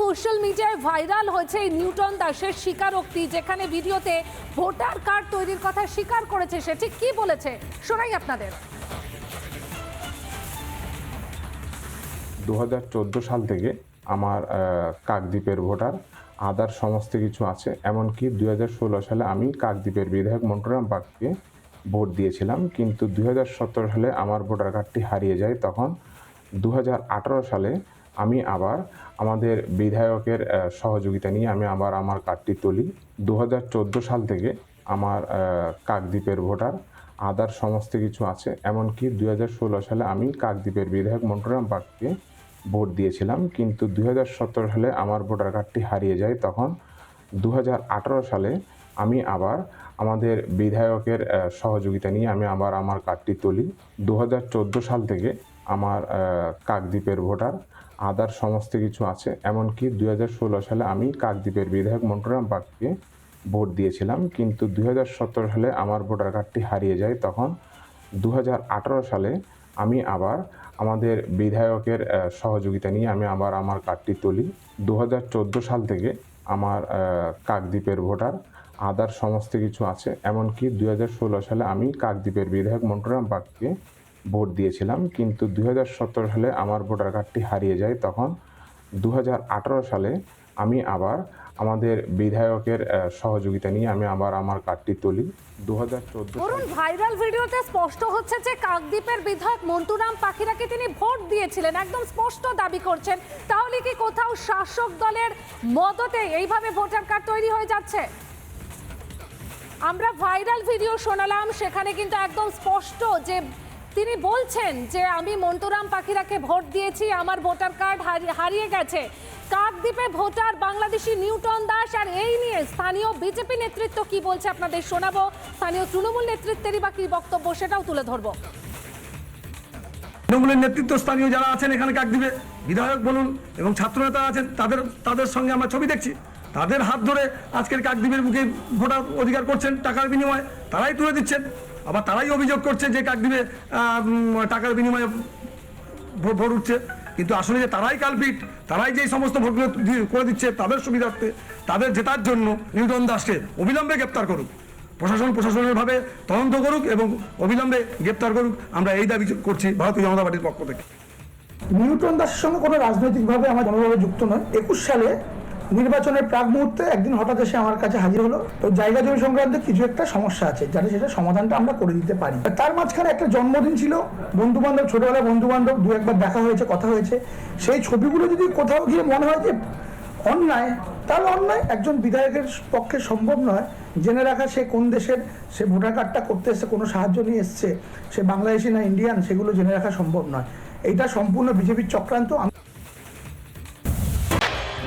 Social মিডিয়ায় viral হয়েছে Newton দাসের স্বীকারোক্তি, যেখানে ভিডিওতে ভোটার কার্ড তৈরির কথা স্বীকার করেছে সে। ঠিক কি বলেছে? শোনাই আপনাদের। দু হাজার চোদ্দ সাল থেকে আমার কাকদ্বীপের ভোটার, আদার সমস্ত কিছু আছে। এমনকি দুই হাজার ষোলো সালে আমি কাকদ্বীপের বিধায়ক মন্টুরাম পাককে ভোট দিয়েছিলাম। কিন্তু দুই হাজার সতেরো সালে আমার ভোটার কার্ডটি হারিয়ে যায়। তখন দুই হাজার আঠারো সালে আমি আবার আমাদের বিধায়কের সহযোগিতা নিয়ে আমি আবার আমার কার্ডটি তুলি। দু হাজার চোদ্দ সাল থেকে আমার কাকদ্বীপের ভোটার, আদার সমস্ত কিছু আছে। এমনকি দু হাজার ষোলো সালে আমি কাকদ্বীপের বিধায়ক মন্টুরাম পাককে ভোট দিয়েছিলাম। কিন্তু দু হাজার সতেরো সালে আমার ভোটার কার্ডটি হারিয়ে যায়। তখন দু হাজার আঠেরো সালে আমি আবার আমাদের বিধায়কের সহযোগিতা নিয়ে আমি আবার আমার কার্ডটি তুলি। দু হাজার চোদ্দ সাল থেকে আমার কাকদ্বীপের ভোটার, আদার সমস্ত কিছু আছে। এমনকি দু হাজার ষোলো সালে আমি কাকদ্বীপের বিধায়ক মন্টুরাম পাককে ভোট দিয়েছিলাম, কিন্তু দু হাজার সতেরো সালে আমার ভোটার কার্ডটি হারিয়ে যায়। তখন দু হাজার আঠারো সালে আমি আবার আমাদের বিধায়কের সহযোগিতা নিয়ে আমি আবার আমার কার্ডটি তুলি। দু হাজার চোদ্দ সাল থেকে আমার কাকদ্বীপের ভোটার, আদার সমস্ত কিছু আছে। এমনকি দু হাজার ষোলো সালে আমি কাকদ্বীপের বিধায়ক মন্টুরাম পাককে ভোট দিয়েছিলাম, কিন্তু দুই হাজার সতেরো সালে আমার ভোটার কার্ডটি হারিয়ে যায় তখন দু হাজার আঠেরো সালে আমি আবার আমাদের বিধায়কের সহযোগিতা নিয়ে আমি আবার আমার কার্ডটি তুলি। দু ধরুন ভাইরাল ভিডিওতে স্পষ্ট হচ্ছে যে কাকদ্বীপের বিধায়ক মন্টুরাম পাখিরাকে তিনি ভোট দিয়েছিলেন, একদম স্পষ্ট দাবি করছেন। তাহলে কি কোথাও শাসক দলের মদতে এইভাবে ভোটার কার্ড তৈরি হয়ে যাচ্ছে? আমরা ভাইরাল ভিডিও শোনালাম, সেখানে কিন্তু একদম স্পষ্ট যে তিনি বলছেন যে আমি মন্টুরাম পাখিরাকে ভোট দিয়েছি, আমার ভোটার কার্ড হারি- হারিয়ে গেছে। কাকদ্বীপে ভোটার বাংলাদেশি নিউটন দাস আর এই নিয়ে স্থানীয় বিজেপি নেতৃত্ব কি বলছে আপনাদের শোনাবো। স্থানীয় তৃণমূল নেতৃত্বেরই বা কি বক্তব্য সেটাও তুলে ধরবো। তৃণমূলের নেতৃত্ব স্থানীয় যারা আছেন এখানে কাকদ্বীপে, বিধায়ক বলুন এবং ছাত্রনেতা আছেন, তাদের তাদের সঙ্গে আমরা ছবি দেখছি। তাদের হাত ধরে আজকের কাকদ্বীপের বুকে ভোটার অধিকার করছেন, টাকার বিনিময়ে, তারাই তুলে দিচ্ছেন। আবার তারাই অভিযোগ করছে যে কাকদ্বীপে টাকার বিনিময়ে ভোট উঠছে। কিন্তু আসলে যে তারাই কালপিট, তারাই যে সমস্ত ভোটগুলো করে দিচ্ছে, তাদের সুবিধার্থে, তাদের জেতার জন্য নিউটন দাসকে অবিলম্বে গ্রেপ্তার করুক। প্রশাসন প্রশাসনের ভাবে তদন্ত করুক এবং অবিলম্বে গ্রেপ্তার করুক। আমরা এই দাবি করছি ভারতীয় জনতা পার্টির পক্ষ থেকে। নিউটন দাসের সঙ্গে কোনো রাজনৈতিকভাবে আমার কোনোভাবে যুক্ত নয়। একুশ সালে নির্বাচনের প্রাক মুহূর্তে একদিন হঠাৎ এসে আমার কাছে হাজির হলো। তো জায়গা জমি সংক্রান্ত কিছু একটা সমস্যা আছে, যাতে সেটা সমাধানটা আমরা করে দিতে পারি। তার মাঝখানে একটা জন্মদিন ছিল বন্ধু বান্ধব ছোটবেলায় বন্ধু বান্ধব দু একবার দেখা হয়েছে, কথা হয়েছে। সেই ছবিগুলো যদি কোথাও গিয়ে মনে হয় যে অন্যায়, তাহলে অন্যায় একজন বিধায়কের পক্ষে সম্ভব নয়। জেনে রাখা সে কোন দেশের, সে ভোটার কার্ডটা করতে এসছে, কোনো সাহায্য নিয়ে এসছে, সে বাংলাদেশি না ইন্ডিয়ান সেগুলো জেনে রাখা সম্ভব নয়। এইটা সম্পূর্ণ বিজেপির চক্রান্ত।